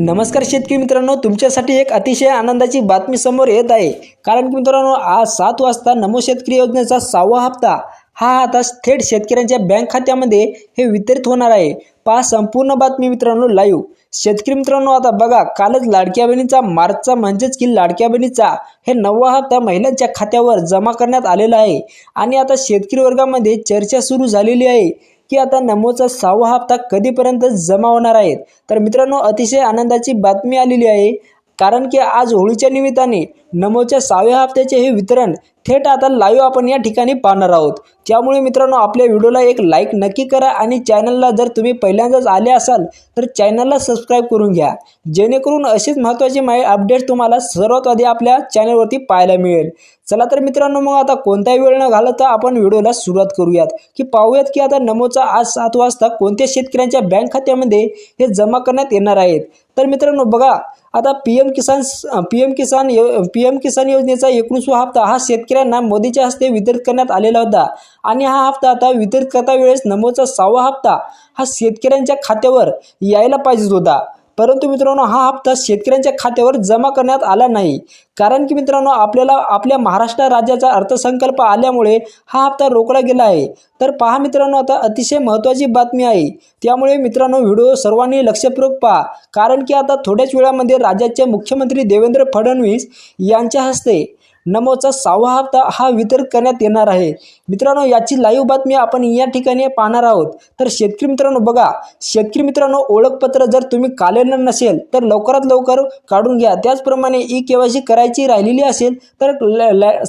नमस्कार शेतकरी मित्रांनो तुमच्यासाठी एक अतिशय आनंदाची बातमी समोर येत आहे. कारण की मित्रांनो आज सात वाजता नमो शेतकरी योजनेचा सहावा हप्ता हा आता थेट शेतकऱ्यांच्या बँक खात्यामध्ये हे वितरित होणार आहे. पहा संपूर्ण बातमी मित्रांनो लाईव्ह शेतकरी मित्रांनो आता बघा कालच लाडक्या बहिणीचा मार्चचा म्हणजेच की लाडक्या बहिणीचा हे नववा हप्ता महिलांच्या खात्यावर जमा करण्यात आलेला आहे. आणि आता शेतकरी वर्गामध्ये चर्चा सुरू झालेली आहे. की आता नमोचा सहावा हप्ता कधीपर्यंत जमा होणार आहेत तर मित्रांनो अतिशय आनंदाची बातमी आलेली आहे. कारण की आज होळीच्या निमित्ताने नमोच्या सहाव्या हप्त्याचे हे वितरण थेट आता लाईव्ह आपण या ठिकाणी पाहणार आहोत. त्यामुळे मित्रांनो आपल्या व्हिडिओला एक लाईक नक्की करा आणि चॅनलला जर तुम्ही पहिल्यांदाच आले असाल तर चॅनलला सबस्क्राईब करून घ्या. जेणेकरून अशीच महत्त्वाची माहिती अपडेट तुम्हाला सर्वात आधी आपल्या चॅनलवरती पाहायला मिळेल. चला तर मित्रांनो मग आता कोणताही वेळ न घालवता आपण व्हिडिओला सुरुवात करूयात. की पाहूयात की आता नमोचा आज सात वाजता कोणत्या शेतकऱ्यांच्या बँक खात्यामध्ये हे जमा करण्यात येणार आहेत. तर मित्रांनो बघा आता P M Kisan P M Kisan P M Kisan योजनेचा एकोणीसवा हप्ता हा शेतकऱ्यांना मोदीच्या हस्ते वितरित करण्यात आलेला होता. आणि हा हप्ता आता वितरित करता वेळेस नमोचा सहावा हप्ता हा शेतकऱ्यांच्या खात्यावर यायला पाहिजे होता. परंतु मित्रांनो हा हप्ता शेतकऱ्यांच्या खात्यावर जमा करण्यात आला नाही. कारण की मित्रांनो आपल्याला आपल्या महाराष्ट्र राज्याचा अर्थसंकल्प आल्यामुळे हा हप्ता रोखला गेला आहे. तर पहा मित्रांनो आता अतिशय महत्त्वाची बातमी आहे. त्यामुळे मित्रांनो व्हिडिओ सर्वांनी लक्षपूर्वक पहा. कारण की आता थोड्याच वेळामध्ये राज्याचे मुख्यमंत्री देवेंद्र फडणवीस यांच्या हस्ते नमोचा सहावा हप्ता हा वितरित करण्यात येणार आहे. मित्रांनो याची लाईव्ह बातमी आपण या ठिकाणी पाहणार आहोत. तर शेतकरी मित्रांनो बघा शेतकरी मित्रांनो ओळखपत्र जर तुम्ही काढलेलं नसेल तर लवकरात लवकर काढून घ्या. त्याचप्रमाणे ई के वाय सी करायची राहिलेली असेल तर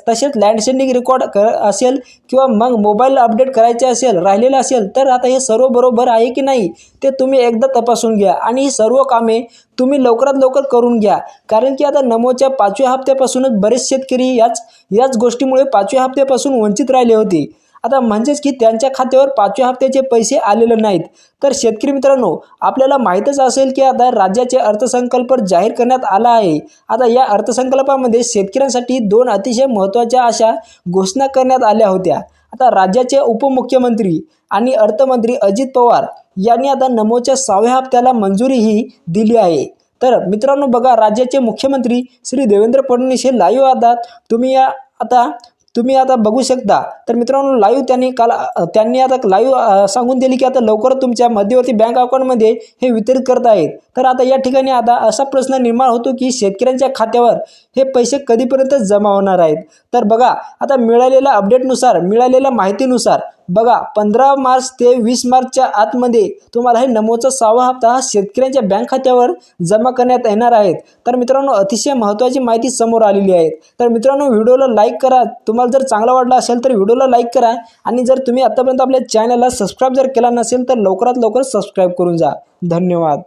तसेच लँड सेंडिंग रेकॉर्ड कर असेल किंवा मग मोबाईल अपडेट करायचे असेल राहिलेलं असेल तर आता हे सर्व बरोबर आहे की नाही ते तुम्ही एकदा तपासून घ्या. आणि ही सर्व कामे तुम्ही लवकरात लवकर करून घ्या. कारण की आता नमोच्या पाचव्या हप्त्यापासूनच बरेच शेतकरी याच याच गोष्टीमुळे पाचव्या हप्त्यापासून वंचित राहिले होते. आता म्हणजेच की त्यांच्या खात्यावर पाचव्या हप्त्याचे पैसे आलेले नाहीत. तर शेतकरी मित्रांनो आपल्याला माहीतच असेल की आता राज्याचे अर्थसंकल्प जाहीर करण्यात आला आहे. आता या अर्थसंकल्पामध्ये शेतकऱ्यांसाठी दोन अतिशय महत्त्वाच्या अशा घोषणा करण्यात आल्या होत्या. आता राज्याचे उपमुख्यमंत्री आणि अर्थमंत्री अजित पवार यांनी आता नमोच्या सहाव्या हप्त्याला मंजुरीही दिली आहे. तर मित्रांनो बघा राज्याचे मुख्यमंत्री श्री देवेंद्र फडणवीस हे लाईव्ह आहात तुम्ही या आता तुम्ही आता बघू शकता. तर मित्रांनो लाईव्ह त्यांनी काल त्यांनी आता लाईव्ह सांगून दिली की आता लवकर तुमच्या मध्यवर्ती बँक अकाउंटमध्ये हे वितरित करत आहेत. तर आता या ठिकाणी आता असा प्रश्न निर्माण होतो की शेतकऱ्यांच्या खात्यावर हे पैसे कधीपर्यंत जमा होणार आहेत? तर बघा आता मिळालेल्या अपडेटनुसार मिळालेल्या माहितीनुसार बघा पंधरा मार्च ते वीस मार्चच्या आतमध्ये तुम्हाला हे नमोचा सहावा हप्ता हा शेतकऱ्यांच्या बँक खात्यावर जमा करण्यात येणार आहेत. तर मित्रांनो अतिशय महत्त्वाची माहिती समोर आलेली आहे. तर मित्रांनो व्हिडिओला लाईक करा. तुम्हाला जर चांगला वाटला असेल तर व्हिडिओला लाईक करा. आणि जर तुम्ही आतापर्यंत आपल्या चॅनलला सबस्क्राईब जर केला नसेल तर लवकरात लवकर सबस्क्राईब करून जा. धन्यवाद.